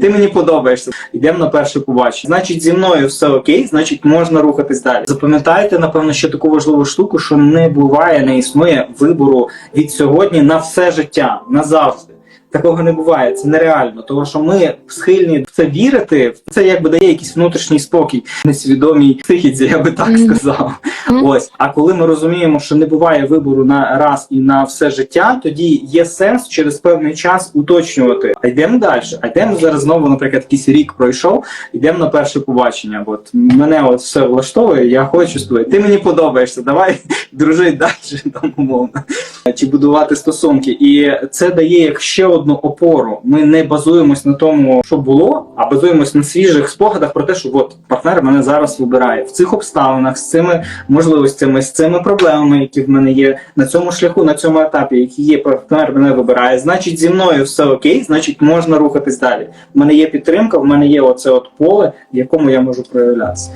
Ти мені подобаєшся. Йдемо на перше побачення. Значить, зі мною все окей, значить, можна рухатись далі. Запам'ятайте, напевно, ще таку важливу штуку, що не буває, не існує вибору від сьогодні на все життя, назавжди. Такого не буває, це нереально, тому що ми схильні в це вірити. Це якби дає якийсь внутрішній спокій, несвідомій психіці, я би так сказав. Ось, а коли ми розуміємо, що не буває вибору на раз і на все життя, тоді є сенс через певний час уточнювати. А йдемо далі. А йдемо зараз знову, наприклад, якийсь рік пройшов, йдемо на перше побачення. От мене от все влаштовує, я хочу тобою. Ти мені подобаєшся, давай дружити далі там умовно. Чи будувати стосунки. І це дає як ще одну опору. Ми не базуємось на тому, що було, а базуємось на свіжих спогадах про те, що от партнер мене зараз вибирає в цих обставинах з цими можливостями, з цими проблемами, які в мене є на цьому шляху, на цьому етапі, які є, партнер мене вибирає. Значить, зі мною все окей, значить, можна рухатись далі. В мене є підтримка, в мене є оце от поле, в якому я можу проявлятися.